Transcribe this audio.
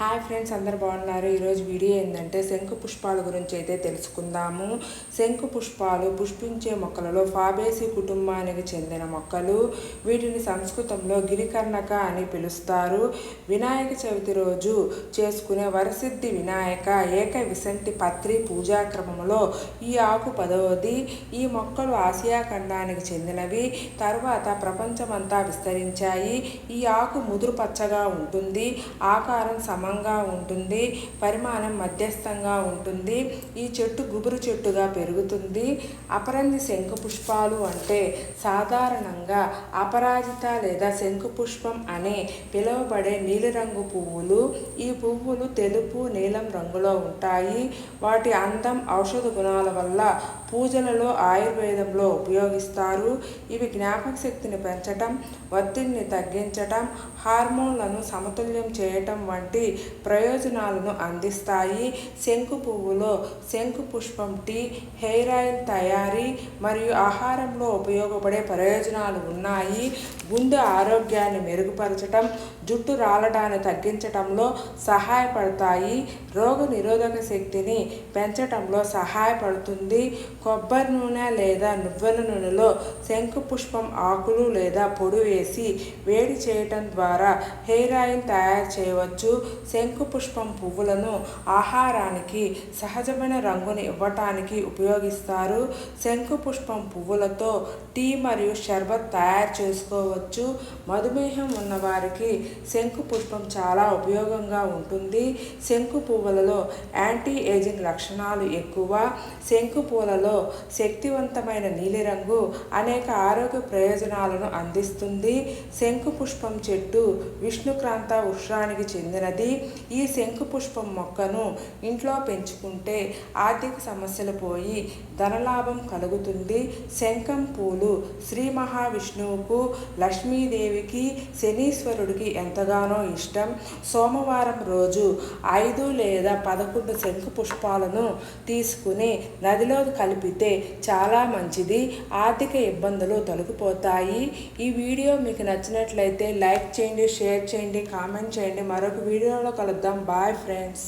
Hi friends అందరు బాగున్నారు. ఈరోజు వీడియో ఏంటంటే శంకు పుష్పాల గురించి అయితే తెలుసుకుందాము. శంకు పుష్పాలు పుష్పించే మొక్కలలో ఫాబేసి కుటుంబానికి చెందిన మొక్కలు. వీటిని సంస్కృతంలో గిరికర్ణక అని పిలుస్తారు. వినాయక చవితి రోజు చేసుకునే వరసిద్ధి వినాయక ఏక విసంటి పత్రి పూజాక్రమంలో ఈ ఆకు పదవది. ఈ మొక్కలు ఆసియా ఖండానికి చెందినవి. తర్వాత ప్రపంచమంతా విస్తరించాయి. ఈ ఆకు ముదురు పచ్చగా ఉంటుంది. ఆకారం సమ సమంగా ఉంటుంది పరిమాణం మధ్యస్థంగా ఉంటుంది ఈ చెట్టు గుబురు చెట్టుగా పెరుగుతుంది. అపరంది శంఖ పుష్పాలు అంటే సాధారణంగా అపరాజిత లేదా శంఖు పుష్పం అనే పిలువబడే నీలిరంగు పువ్వులు. ఈ పువ్వులు తెలుపు నీలం రంగులో ఉంటాయి. వాటి అందం ఔషధ గుణాల వల్ల పూజలలో ఆయుర్వేదంలో ఉపయోగిస్తారు. ఇవి జ్ఞాపక శక్తిని పెంచటం ఒత్తిడిని తగ్గించటం హార్మోన్లను సమతుల్యం చేయటం వంటి ప్రయోజనాలను అందిస్తాయి. శంకు పువ్వులో శంకు పుష్పం టీ హెయిర్ ఆయిల్ తయారీ మరియు ఆహారంలో ఉపయోగపడే ప్రయోజనాలు ఉన్నాయి. గుండె ఆరోగ్యాన్ని మెరుగుపరచటం జుట్టు రాలడాన్ని తగ్గించటంలో సహాయపడతాయి. రోగ నిరోధక శక్తిని పెంచటంలో సహాయపడుతుంది. కొబ్బరి నూనె లేదా నువ్వుల నూనెలో శంకు పుష్పం ఆకులు లేదా పొడి వేసి వేడి చేయటం ద్వారా హెయిర్ ఆయిల్ తయారు చేయవచ్చు. శంకు పుష్పం పువ్వులను ఆహారానికి సహజమైన రంగుని ఇవ్వటానికి ఉపయోగిస్తారు. శంకు పుష్పం పువ్వులతో టీ మరియు షర్బత్ తయారు చేసుకోవచ్చు. మధుమేహం ఉన్నవారికి శంకు పుష్పం చాలా ఉపయోగంగా ఉంటుంది. శంకు పువ్వులలో యాంటీ ఏజింగ్ లక్షణాలు ఎక్కువ. శంకు పూలలో శక్తివంతమైన నీలిరంగు అనేక ఆరోగ్య ప్రయోజనాలను అందిస్తుంది. శంకు పుష్పం చెట్టు విష్ణుక్రాంత ఉష్ణానికి చెందినది. ఈ శంకు పుష్పం మొక్కను ఇంట్లో పెంచుకుంటే ఆర్థిక సమస్యలు పోయి ధనలాభం కలుగుతుంది. శంఖం పూలు శ్రీ మహావిష్ణువుకు లక్ష్మీదేవికి శనీశ్వరుడికి ఎంతగానో ఇష్టం. సోమవారం రోజు ఐదు లేదా పదకొండు శంకు పుష్పాలను తీసుకుని నదిలో కలిపితే చాలా మంచిది. ఆర్థిక ఇబ్బందులు తొలగిపోతాయి. ఈ వీడియో మీకు నచ్చినట్లయితే లైక్ చేయండి షేర్ చేయండి కామెంట్ చేయండి. మరొక వీడియోలో కలుద్దాం. Bye friends.